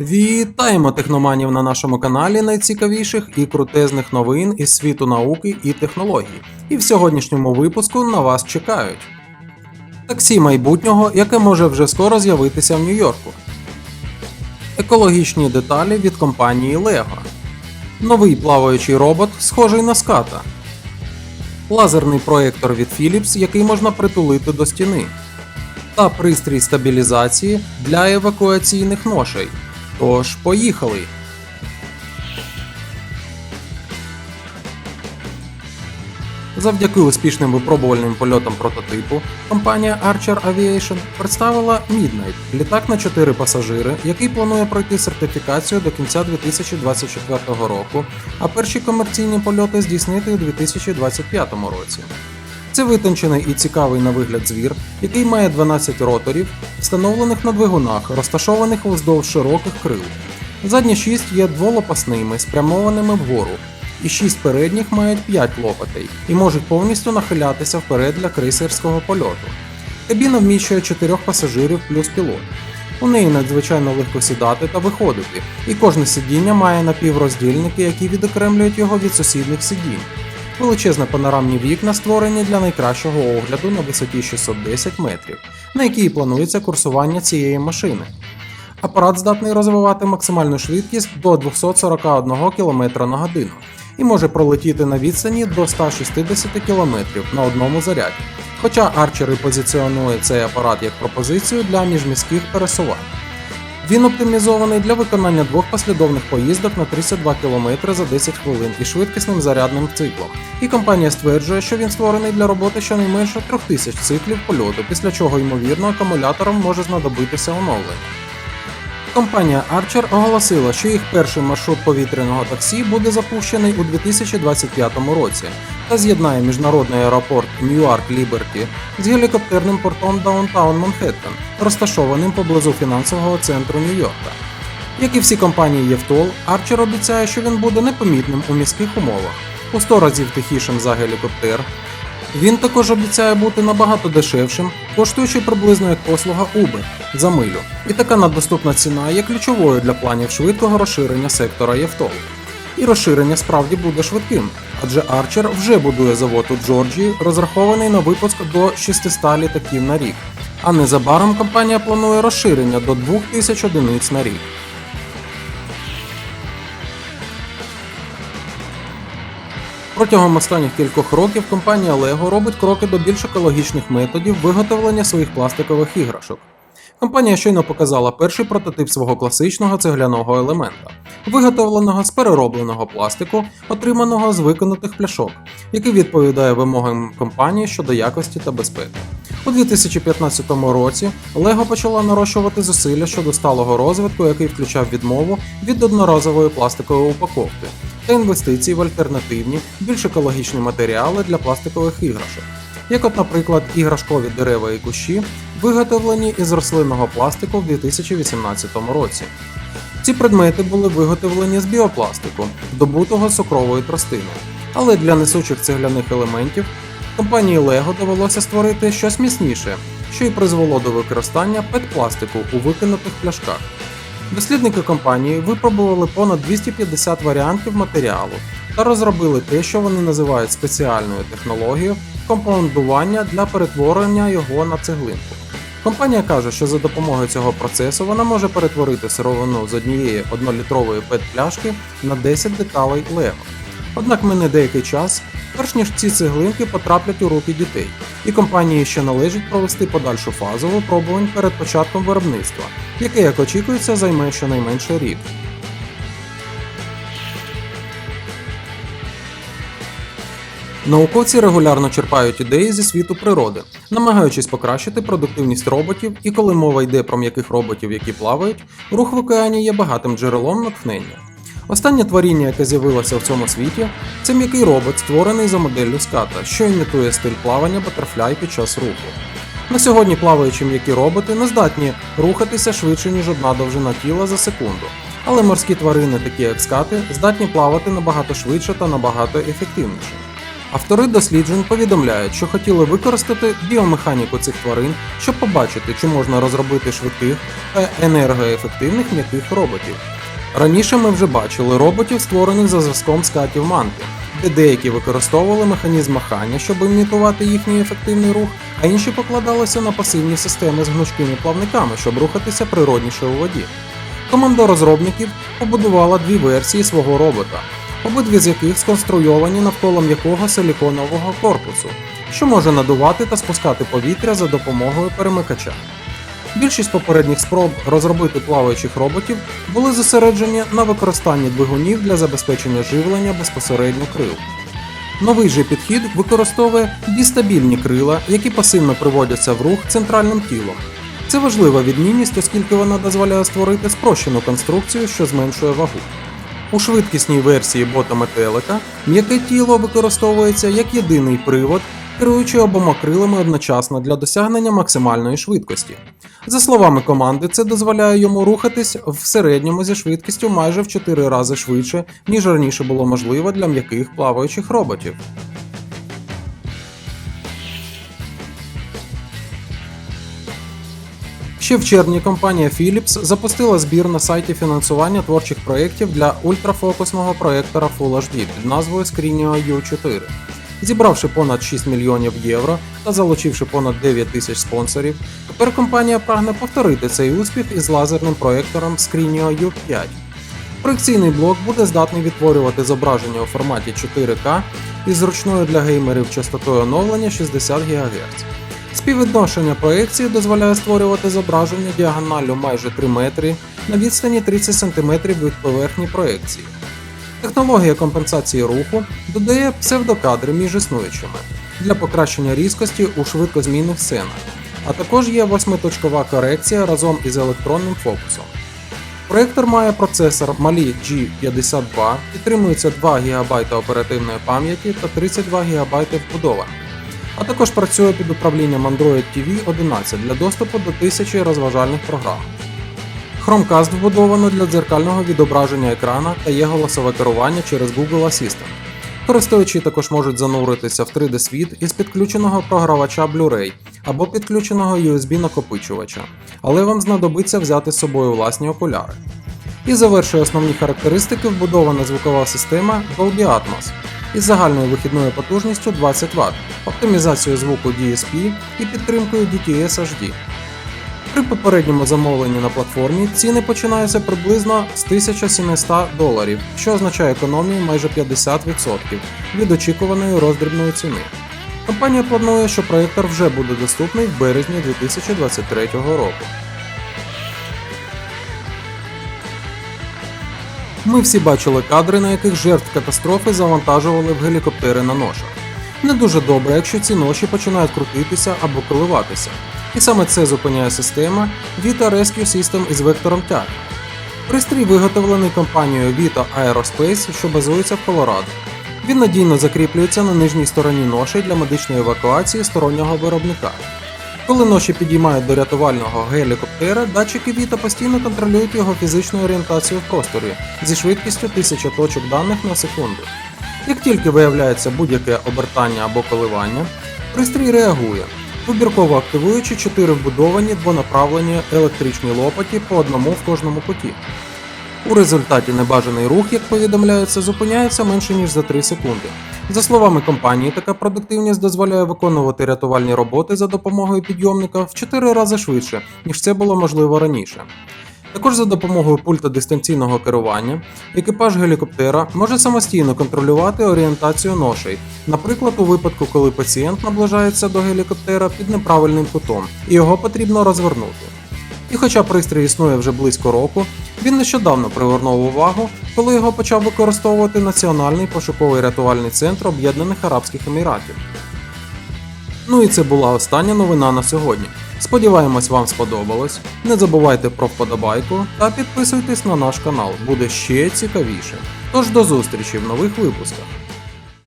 Вітаємо техноманів на нашому каналі найцікавіших і крутезних новин із світу науки і технологій. І в сьогоднішньому випуску на вас чекають таксі майбутнього, яке може вже скоро з'явитися в Нью-Йорку. Екологічні деталі від компанії LEGO. Новий плаваючий робот, схожий на ската. Лазерний проєктор від Philips, який можна притулити до стіни. Та пристрій стабілізації для евакуаційних ношей. Тож, поїхали! Завдяки успішним випробувальним польотам прототипу, компанія Archer Aviation представила Midnight – літак на 4 пасажири, який планує пройти сертифікацію до кінця 2024 року, а перші комерційні польоти здійснити у 2025 році. Це витончений і цікавий на вигляд звір, який має 12 роторів, встановлених на двигунах, розташованих вздовж широких крил. Задні 6 є дволопасними, спрямованими вгору, і 6 передніх мають 5 лопатей і можуть повністю нахилятися вперед для крейсерського польоту. Кабіна вміщує 4 пасажирів плюс пілот. У неї надзвичайно легко сідати та виходити, і кожне сидіння має напівроздільники, які відокремлюють його від сусідних сидінь. Величезні панорамні вікна створені для найкращого огляду на висоті 610 метрів, на якій планується курсування цієї машини. Апарат здатний розвивати максимальну швидкість до 241 км на годину і може пролетіти на відстані до 160 км на одному заряді. Хоча арчери позиціонує цей апарат як пропозицію для міжміських пересувань. Він оптимізований для виконання двох послідовних поїздок на 32 км за 10 хвилин із швидкісним зарядним циклом. І компанія стверджує, що він створений для роботи щонайменше 3000 циклів польоту, після чого, ймовірно, акумулятором може знадобитися оновлення. Компанія Archer оголосила, що їх перший маршрут повітряного таксі буде запущений у 2025 році та з'єднає міжнародний аеропорт Ньюарк Ліберті з гелікоптерним портом Даунтаун Манхеттен, розташованим поблизу фінансового центру Нью-Йорка. Як і всі компанії Євтол, Archer обіцяє, що він буде непомітним у міських умовах, у 100 разів тихішим за гелікоптер. Він також обіцяє бути набагато дешевшим, коштуючи приблизно як послуга Uber за милю. І така наддоступна ціна є ключовою для планів швидкого розширення сектора Євтол. І розширення справді буде швидким, адже Archer вже будує завод у Джорджії, розрахований на випуск до 600 літаків на рік. А незабаром компанія планує розширення до 2000 одиниць на рік. Протягом останніх кількох років компанія LEGO робить кроки до більш екологічних методів виготовлення своїх пластикових іграшок. Компанія щойно показала перший прототип свого класичного цегляного елемента, виготовленого з переробленого пластику, отриманого з виконутих пляшок, який відповідає вимогам компанії щодо якості та безпеки. У 2015 році LEGO почала нарощувати зусилля щодо сталого розвитку, який включав відмову від одноразової пластикової упаковки та інвестиції в альтернативні, більш екологічні матеріали для пластикових іграшок, як от, наприклад, іграшкові дерева і кущі, виготовлені із рослинного пластику в 2018 році. Ці предмети були виготовлені з біопластику, добутого з цукрової тростини, але для несучих цегляних елементів компанії LEGO довелося створити щось міцніше, що й призвело до використання пет-пластику у викинутих пляшках. Дослідники компанії випробували понад 250 варіантів матеріалу та розробили те, що вони називають спеціальною технологією компаундування для перетворення його на цеглинку. Компанія каже, що за допомогою цього процесу вона може перетворити сировину з однієї 1-літрової пет-пляшки на 10 деталей Лего. Однак мине деякий час, перш ніж ці цеглинки потраплять у руки дітей, і компанії ще належить провести подальшу фазу випробувань перед початком виробництва, яке, як очікується, займе щонайменше рік. Науковці регулярно черпають ідеї зі світу природи, намагаючись покращити продуктивність роботів, і коли мова йде про м'яких роботів, які плавають, рух в океані є багатим джерелом натхнення. Останнє творіння, яке з'явилося в цьому світі, це м'який робот, створений за моделлю ската, що імітує стиль плавання Butterfly під час руху. На сьогодні плаваючі м'які роботи не здатні рухатися швидше, ніж одна довжина тіла за секунду. Але морські тварини, такі як скати, здатні плавати набагато швидше та набагато ефективніше. Автори досліджень повідомляють, що хотіли використати біомеханіку цих тварин, щоб побачити, чи можна розробити швидких та енергоефективних м'яких роботів. Раніше ми вже бачили роботів, створених за зразком скатів манти, де деякі використовували механізм махання, щоб імітувати їхній ефективний рух, а інші покладалися на пасивні системи з гнучкими плавниками, щоб рухатися природніше у воді. Команда розробників побудувала дві версії свого робота, обидві з яких сконструйовані навколо м'якого силіконового корпусу, що може надувати та спускати повітря за допомогою перемикача. Більшість попередніх спроб розробити плаваючих роботів були зосереджені на використанні двигунів для забезпечення живлення безпосередньо крил. Новий же підхід використовує бістабільні крила, які пасивно приводяться в рух центральним тілом. Це важлива відмінність, оскільки вона дозволяє створити спрощену конструкцію, що зменшує вагу. У швидкісній версії бота метелика м'яке тіло використовується як єдиний привод, керуючи обома крилами одночасно для досягнення максимальної швидкості. За словами команди, це дозволяє йому рухатись в середньому зі швидкістю майже в 4 рази швидше, ніж раніше було можливо для м'яких плаваючих роботів. Ще в червні компанія Philips запустила збір на сайті фінансування творчих проєктів для ультрафокусного проєктора Full HD під назвою Screenio U4. Зібравши понад 6 мільйонів євро та залучивши понад 9 тисяч спонсорів, тепер компанія прагне повторити цей успіх із лазерним проєктором Screenio U5. Проекційний блок буде здатний відтворювати зображення у форматі 4К із зручною для геймерів частотою оновлення 60 ГГц. Співвідношення проекції дозволяє створювати зображення діагоналлю майже 3 метри на відстані 30 см від поверхні проекції. Технологія компенсації руху додає псевдокадри між існуючими для покращення різкості у швидкозмінних сценах, а також є восьмиточкова корекція разом із електронним фокусом. Проектор має процесор Mali G52, підтримується 2 ГБ оперативної пам'яті та 32 ГБ вбудова, а також працює під управлінням Android TV 11 для доступу до тисячі розважальних програм. Chromecast вбудовано для дзеркального відображення екрана та є голосове керування через Google Assistant. Користувачі також можуть зануритися в 3D-світ із підключеного програвача Blu-ray або підключеного USB-накопичувача, але вам знадобиться взяти з собою власні окуляри. І завершує основні характеристики вбудована звукова система Dolby Atmos із загальною вихідною потужністю 20 Вт, оптимізацією звуку DSP і підтримкою DTS HD. При попередньому замовленні на платформі ціни починаються приблизно з 1700 доларів, що означає економію майже 50% від очікуваної роздрібної ціни. Компанія планує, що проєктор вже буде доступний в березні 2023 року. Ми всі бачили кадри, на яких жертв катастрофи завантажували в гелікоптери на ношах. Не дуже добре, якщо ці ноші починають крутитися або коливатися. І саме це зупиняє система Vita Rescue System із вектором тяги. Пристрій виготовлений компанією Vita Aerospace, що базується в Колорадо. Він надійно закріплюється на нижній стороні ноші для медичної евакуації стороннього виробника. Коли ноші підіймають до рятувального гелікоптера, датчики Vita постійно контролюють його фізичну орієнтацію в просторі зі швидкістю 1000 точок даних на секунду. Як тільки виявляється будь-яке обертання або коливання, пристрій реагує, вибірково активуючи 4 вбудовані двонаправлені електричні лопаті по одному в кожному куті. У результаті небажаний рух, як повідомляється, зупиняється менше ніж за 3 секунди. За словами компанії, така продуктивність дозволяє виконувати рятувальні роботи за допомогою підйомника в 4 рази швидше, ніж це було можливо раніше. Також за допомогою пульта дистанційного керування екіпаж гелікоптера може самостійно контролювати орієнтацію ношей, наприклад, у випадку, коли пацієнт наближається до гелікоптера під неправильним кутом і його потрібно розвернути. І хоча пристрій існує вже близько року, він нещодавно привернув увагу, коли його почав використовувати Національний пошуковий рятувальний центр Об'єднаних Арабських Еміратів. Ну і це була остання новина на сьогодні. Сподіваємось, вам сподобалось. Не забувайте про вподобайку та підписуйтесь на наш канал, буде ще цікавіше. Тож до зустрічі в нових випусках.